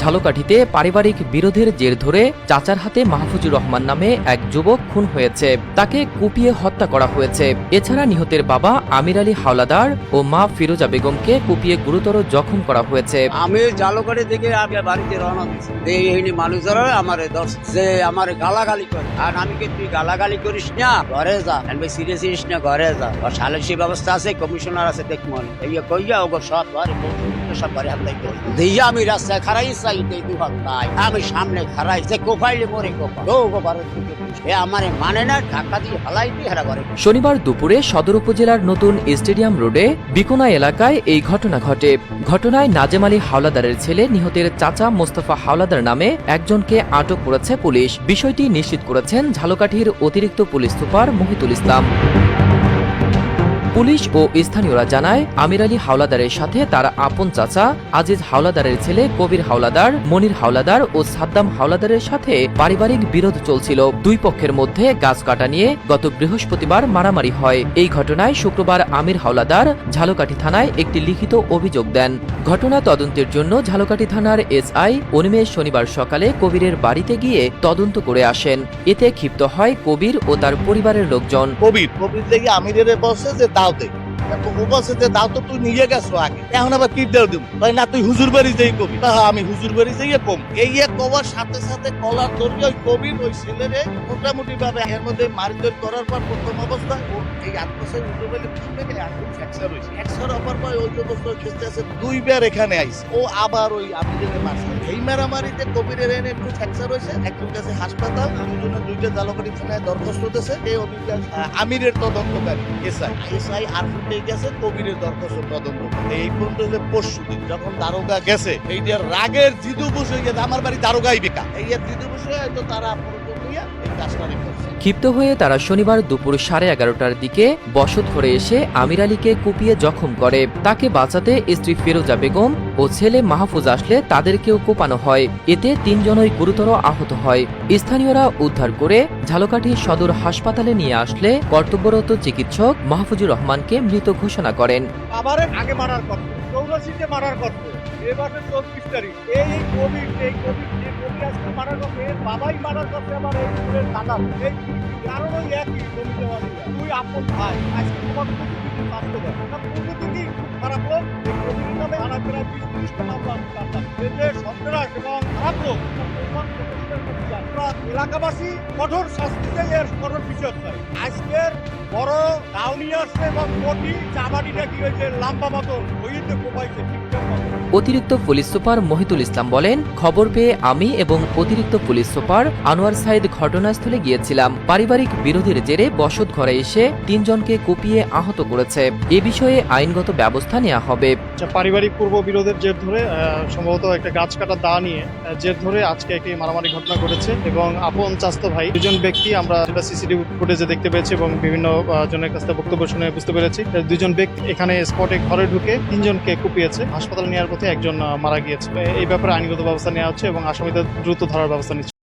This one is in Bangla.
ঝালকাঠিতে পারিবারিক বিরোধের জের ধরে চাচার হাতে মাহফুজুর রহমান নামে এক যুবক খুন হয়েছে। তাকে কুপিয়ে হত্যা করা হয়েছে। এছাড়া নিহতের বাবা আমির আলী হাওলাদার ও মা ফিরোজা বেগমকে কুপিয়ে গুরুতর জখম করা হয়েছে। আমি জালুকারি থেকে আমি বাড়িতে রওনা দিচ্ছি এই মানুষরা, আমার দর্শ যে আমার গালাগালি করে। আর আমি কি তুই গালাগালি করিস না? ঘরে যা। সিরিয়াস না, ঘরে যা। ব্যবস্থা আছে, কমিশনার আছে এই কইয়া ওগো সব সব হাত আমি রাস্তায় খারাই নাই। আমি সামনে যে মরে আমারে মানে না, ঢাকা দিয়ে হালাই দিয়ে করে। শনিবার দুপুরে সদর উপজেলার নতুন স্টেডিয়াম রোডে বিকোনা এলাকায় এই ঘটনা ঘটে। ঘটনায় নাজেম আলী হাওলাদারের ছেলে নিহতের চাচা মোস্তফা হাওলাদার নামে একজনকে আটক করেছে পুলিশ। বিষয়টি নিশ্চিত করেছেন ঝালকাঠির অতিরিক্ত police super Mohitul Islam. Police ও স্থানীয়রা জানায় আমির আলী হাওলাদারের সাথে তার আপন চাচা আজিজ হাওলাদারের ছেলে কবির হাওলাদার মনির হাওলাদার ও সাদ্দাম হাওলাদারের সাথে পারিবারিক বিরোধ চলছিল। দুই পক্ষের মধ্যে গাছ কাটা নিয়ে গত বৃহস্পতিবার মারামারি হয়। এই ঘটনায় শুক্রবার আমির হাওলাদার ঝালকাঠি থানায় একটি লিখিত অভিযোগ দেন। ঘটনা তদন্তের জন্য ঝালকাঠি থানার এসআই অনিমেষ শনিবার সকালে কবিরের বাড়িতে গিয়ে তদন্ত করে আসেন। এতে ক্ষিপ্ত হয় কবির ও তার পরিবারের লোকজন। কবির। কবির দেখি আমিরের বসে যে দাও দে কবি। হ্যাঁ, এখন দুইবার আইছে। ও আবার ওই মারছে এই মারামারিতে কবিরের এনে একটু ফ্র্যাকচার হয়েছে একজন কাছে হাসপাতাল দুজনে দুইটা জালকাটি থানায় দরখাস্ত দিয়েছে এই আমিরের তদন্তকারী এসআই। এসআই আর ফুটে গেছে কবিরের দরখাস্ত তদন্ত। এই পর্যন্ত যে পরশু দিন যখন দারোগা গেছে, এই যে রাগের জিদু বসে গেছে, আমার বাড়ি দারোগাই বেকা এই যে জিদু বসে হয়তো তারা প্রয়োজন এই কাজটা করছে। ক্ষিপ্ত হয়ে তারা শনিবার দুপুর সাড়ে এগারোটার দিকে বসত ঘরে এসে আমির আলীকে কুপিয়ে জখম করে। তাকে বাঁচাতে স্ত্রী ফিরোজা বেগম ও ছেলে মাহফুজ আসলে তাদেরকেও কোপানো হয়। এতে তিনজনই গুরুতর আহত হয়। স্থানীয়রা উদ্ধার করে ঝালকাঠি সদর হাসপাতালে নিয়ে আসলে কর্তব্যরত চিকিৎসক মাহফুজুর রহমানকে মৃত ঘোষণা করেন। আবারে আগে মারার কথা চৌরাশিতে মারার কথা। এবারে চব্বিশ তারিখ। এই কোভিড এই কোভিড যে কোভিড আজকে মারার কথা এর বাবাই মারার কথা আমার এই স্কুলের দাদা। এই কারণ একই জমি দেওয়া তুই আপন ভাই, আজকে তোমার প্রতিনিধি বাস্তবায়ন। না প্রতিদিনই খুব খারাপ লোক। এই কোভিড নামে আনা প্রায় বিশ ত্রিশটা মামলা আমি কাটলাম এতে সন্ত্রাস এবং খারাপ লোক। এলাকাবাসী কঠোর শাস্তি চাই এর কঠোর বিচার চাই আজকের বড় ডাউনি আসছে এবং কোটি চাবাড়িটা কি হয়েছে লাম্বা হইতে কোপাইছে ঠিকঠাক অতিরিক্ত পুলিশ সুপার মহিতুল ইসলাম বলেন খবর পেয়ে আমি এবং অতিরিক্ত পুলিশ সুপার আনোয়ার সাইদ ঘটনাস্থলে গিয়েছিলাম। পারিবারিক বিরোধের জেরে বসত ঘরে এসে তিনজনকে কুপিয়ে আহত করেছে। এ বিষয়ে আইনগত ব্যবস্থা নেওয়া হবে। আচ্ছা, পারিবারিক পূর্ব বিরোধের জের ধরে সম্ভবত একটা গাছ কাটার দা নিয়ে জের ধরে আজকে একটি মারামারি ঘটনা ঘটেছে এবং আপন চাস্ত ভাই। দুজন ব্যক্তি আমরা সিসিটিভি ফুটেজে দেখতে পেয়েছি এবং বিভিন্ন জনের কাছ থেকে বক্তব্য শুনে বুঝতে পেরেছি। দুজন ব্যক্তি এখানে স্পটে ঘরে ঢুকে তিনজনকে কুপিয়েছে। হাসপাতাল নেওয়ার পথে একজন মারা গিয়েছে। এই ব্যাপারে আইনগত ব্যবস্থা নেওয়া হচ্ছে এবং আসামিদের দ্রুত ধরার ব্যবস্থা নিচ্ছে।